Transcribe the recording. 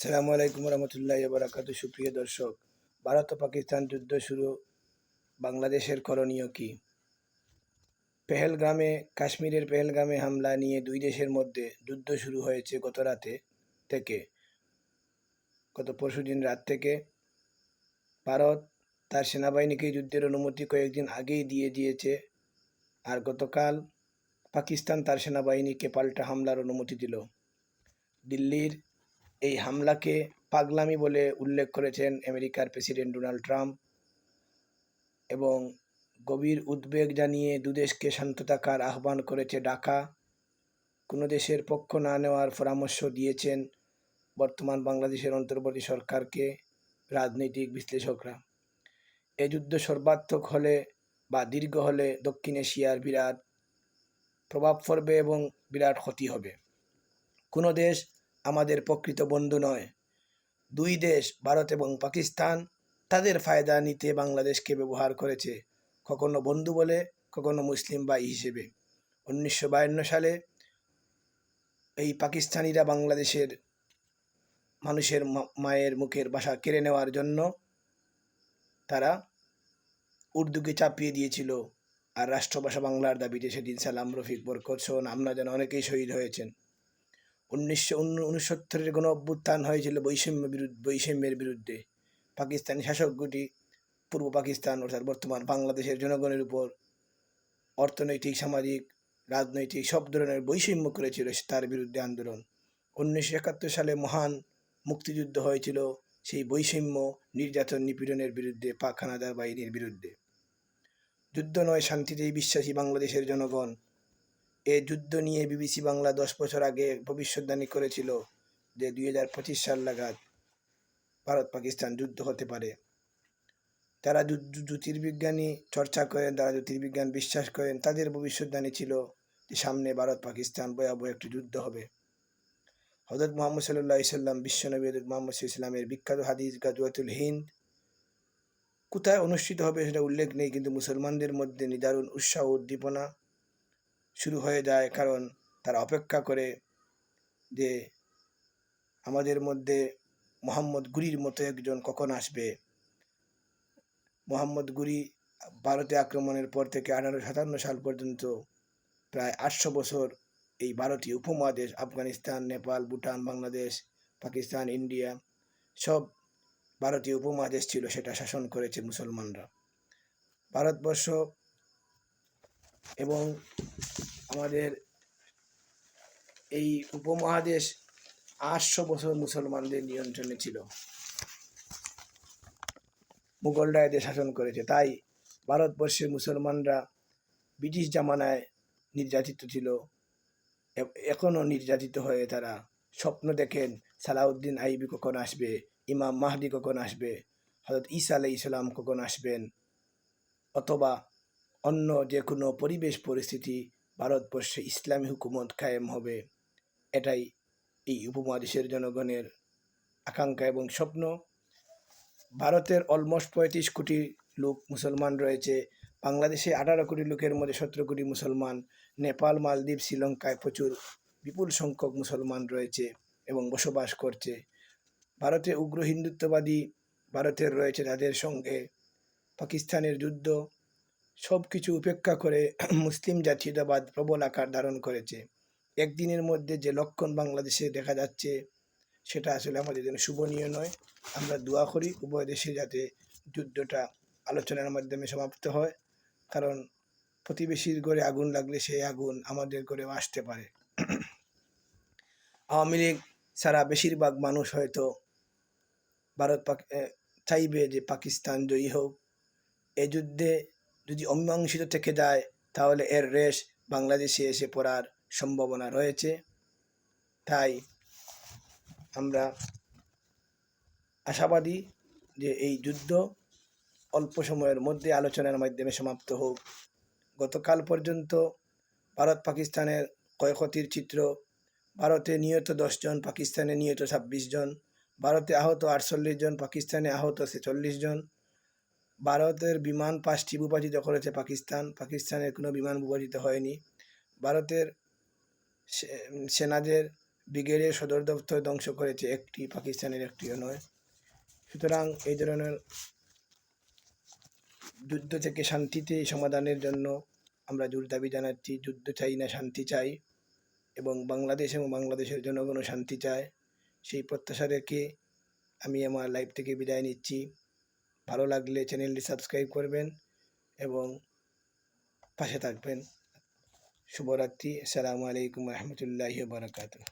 আসসালামু আলাইকুম রহমতুল্লাহ বারাকাত সুপ্রিয় দর্শক, ভারত ও পাকিস্তান যুদ্ধ শুরু, বাংলাদেশের করণীয় কি? পেহেলগ্রামে কাশ্মীরের পেহেলগামে হামলা নিয়ে দুই দেশের মধ্যে যুদ্ধ শুরু হয়েছে গত রাতে থেকে। গত পরশুদিন রাত থেকে ভারত তার সেনাবাহিনীকে যুদ্ধের অনুমতি কয়েকদিন আগেই দিয়ে দিয়েছে আর গতকাল পাকিস্তান তার সেনাবাহিনীকে পাল্টা হামলার অনুমতি দিল। দিল্লির এই হামলাকে পাগলামি বলে উল্লেখ করেছেন আমেরিকার প্রেসিডেন্ট ডোনাল্ড ট্রাম্প এবং গভীর উদ্বেগ জানিয়ে দুদেশকে শান্ত থাকার আহ্বান করেছে ঢাকা। কোনো দেশের পক্ষ না নেওয়ার পরামর্শ দিয়েছেন বর্তমান বাংলাদেশের অন্তর্বর্তী সরকারকে রাজনৈতিক বিশ্লেষকরা। এ যুদ্ধ সর্বাত্মক হলে বা দীর্ঘ হলে দক্ষিণ এশিয়ার বিরাট প্রভাব পড়বে এবং বিরাট ক্ষতি হবে। কোনো দেশ আমাদের প্রকৃত বন্ধু নয়। দুই দেশ, ভারত এবং পাকিস্তান, তাদের ফায়দা নিতে বাংলাদেশকে ব্যবহার করেছে কখনো বন্ধু বলে, কখনো মুসলিম ভাই হিসেবে। উনিশশো বায়ান্ন সালে এই পাকিস্তানিরা বাংলাদেশের মানুষের মায়ের মুখের ভাষা কেড়ে নেওয়ার জন্য তারা উর্দুকে চাপিয়ে দিয়েছিল আর রাষ্ট্রভাষা বাংলার দাবিতে সেদিন সালাম রফিক, বরকত সহ আমরা যেন অনেকেই শহীদ হয়েছেন। উনিশশো উনসত্তরের গণ অভ্যুত্থান হয়েছিল বৈষম্য বিরুদ্ধে, বৈষম্যের বিরুদ্ধে। পাকিস্তানি শাসক গোটি পূর্ব পাকিস্তান অর্থাৎ বর্তমান বাংলাদেশের জনগণের উপর অর্থনৈতিক, সামাজিক, রাজনৈতিক সব ধরনের বৈষম্য করেছিল তার বিরুদ্ধে আন্দোলন। উনিশশো একাত্তর সালে মহান মুক্তিযুদ্ধ হয়েছিল সেই বৈষম্য নির্যাতন নিপীড়নের বিরুদ্ধে, পাক হানাদার বাহিনীর বিরুদ্ধে। যুদ্ধ নয়, শান্তিতেই বিশ্বাসী বাংলাদেশের জনগণ এ যুদ্ধ নিয়ে বিবিসি বাংলা দশ বছর আগে ভবিষ্যৎবাণী করেছিল যে দুই হাজার পঁচিশ সাল নাগাদ ভারত পাকিস্তান যুদ্ধ হতে পারে। যারা জ্যো- জ্যো- জ্যোতির্বিজ্ঞানী চর্চা করেন যারা জ্যোতির্বিজ্ঞান বিশ্বাস করেন, তাদের ভবিষ্যৎবাণী ছিল যে সামনে ভারত পাকিস্তান ভয়াবহ একটি যুদ্ধ হবে। হজরত মোহাম্মদ সাল্লাহ সাল্লাম বিশ্বনবী হজরত মোহাম্মদ ইসলামের বিখ্যাত হাদিস গাজওয়াতুল হিন্দ। কোথায় অনুষ্ঠিত হবে সেটা উল্লেখ নেই, কিন্তু মুসলমানদের মধ্যে নিদারুণ উৎসাহ উদ্দীপনা। শুরু হয়ে যায় কারণ তারা অপেক্ষা করে যে আমাদের মধ্যে মোহাম্মদ গুরির মতো একজন কখন আসবে? মোহাম্মদ গুরি ভারতে আক্রমণের পর থেকে আঠারো সাতান্ন সাল পর্যন্ত প্রায় আটশো বছর এই ভারতীয় উপমহাদেশ, আফগানিস্তান, নেপাল, ভুটান, বাংলাদেশ, পাকিস্তান, ইন্ডিয়া সব ভারতীয় উপমহাদেশ ছিল সেটা শাসন করেছে মুসলমানরা। ভারতবর্ষ এবং আমাদের এই উপমহাদেশ আটশো বছর মুসলমানদের নিয়ন্ত্রণে ছিল। মুঘলরা এদের শাসন করেছে। তাই ভারতবর্ষের মুসলমানরা ব্রিটিশ জামানায় নির্যাতিত ছিল। এখনও নির্যাতিত হয়ে তারা স্বপ্ন দেখেন, সালাউদ্দিন আইবি কখন আসবে, ইমাম মাহদি কখন আসবে হজরত ঈসা আলাই ইসলাম কখন আসবেন, অথবা অন্য যে কোনো পরিবেশ পরিস্থিতি ভারতবর্ষে ইসলামী হুকুমত কায়েম হবে, এটাই এই উপমহাদেশের জনগণের আকাঙ্ক্ষা এবং স্বপ্ন। ভারতের অলমোস্ট পঁয়ত্রিশ কোটি লোক মুসলমান রয়েছে, বাংলাদেশে আঠারো কোটি লোকের মধ্যে সতেরো কোটি মুসলমান, নেপাল, মালদ্বীপ, শ্রীলঙ্কায় প্রচুর বিপুল সংখ্যক মুসলমান রয়েছে এবং বসবাস করছে। ভারতে উগ্র হিন্দুত্ববাদী ভারতের রয়েছে তাদের সঙ্গে। পাকিস্তানের যুদ্ধ সব কিছু উপেক্ষা করে মুসলিম জাতীয়তাবাদ প্রবল আকার ধারণ করেছে। একদিনের মধ্যে যে লক্ষণ বাংলাদেশে দেখা যাচ্ছে, সেটা আসলে আমাদের জন্য শুভনীয় নয়। আমরা দোয়া করি উভয় দেশে যাতে যুদ্ধটা আলোচনার মাধ্যমে সমাপ্ত হয়, কারণ প্রতিবেশীর ঘরে আগুন লাগলে সেই আগুন আমাদের ঘরেও আসতে পারে। আওয়ামী লীগ ছাড়া বেশিরভাগ মানুষ হয়তো ভারত চাইবে যে পাকিস্তান জয়ী হোক। এ যুদ্ধে যদি অমীমাংসিত থেকে যায় তাহলে এর রেশ বাংলাদেশে এসে পড়ার সম্ভাবনা রয়েছে। তাই আমরা আশাবাদী যে এই যুদ্ধ অল্প সময়ের মধ্যে আলোচনার মাধ্যমে সমাপ্ত হোক। গতকাল পর্যন্ত ভারত পাকিস্তানের ক্ষয়ক্ষতির চিত্র, ভারতে নিহত দশজন পাকিস্তানে নিহত ছাব্বিশ জন, ভারতে আহত আটচল্লিশ জন, পাকিস্তানে আহত ছেচল্লিশ জন ভারতের বিমান পাঁচটি ভূপাতিত করেছে পাকিস্তান। পাকিস্তানের কোনো বিমান ভূপাতিত হয়নি। ভারতের সেনাদের ব্রিগেডের সদর দপ্তর ধ্বংস করেছে একটি, পাকিস্তানের একটিও নয়। সুতরাং এই ধরনের যুদ্ধ থেকে শান্তিতে সমাধানের জন্য আমরা জোর দাবি জানাচ্ছি, যুদ্ধ চাই না, শান্তি চাই এবং বাংলাদেশ এবং বাংলাদেশের জনগণও শান্তি চায়। সেই প্রত্যাশা রেখে আমি আমার লাইফ থেকে বিদায় নিচ্ছি। ভালো লাগলে চ্যানেলটি সাবস্ক্রাইব করবেন এবং পাশে থাকবেন। শুভরাত্রি। আসসালামু আলাইকুম রহমতুল্লাহি বারকাতুহ।